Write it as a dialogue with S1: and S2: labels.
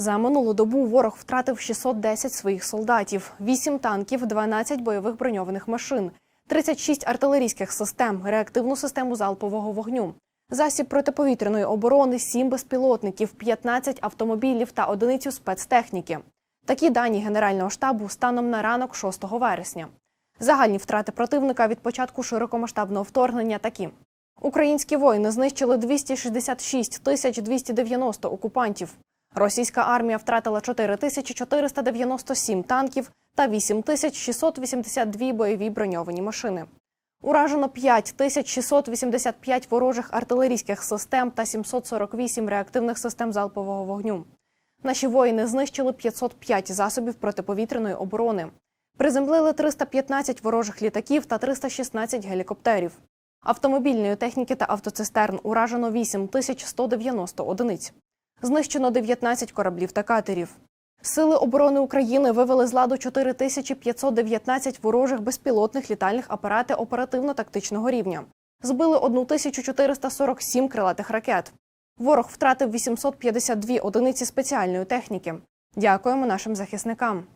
S1: За минулу добу ворог втратив 610 своїх солдатів, 8 танків, 12 бойових броньованих машин, 36 артилерійських систем, реактивну систему залпового вогню, засіб протиповітряної оборони, 7 безпілотників, 15 автомобілів та одиницю спецтехніки. Такі дані Генерального штабу станом на ранок 6 вересня. Загальні втрати противника від початку широкомасштабного вторгнення такі. Українські воїни знищили 266 тисяч 290 окупантів. Російська армія втратила 4497 танків та 8682 бойові броньовані машини. Уражено 5685 ворожих артилерійських систем та 748 реактивних систем залпового вогню. Наші воїни знищили 505 засобів протиповітряної оборони. Приземлили 315 ворожих літаків та 316 гелікоптерів. Автомобільної техніки та автоцистерн уражено 8190 одиниць. Знищено 19 кораблів та катерів. Сили оборони України вивели з ладу 4519 ворожих безпілотних літальних апарати оперативно-тактичного рівня. Збили 1447 крилатих ракет. Ворог втратив 852 одиниці спеціальної техніки. Дякуємо нашим захисникам.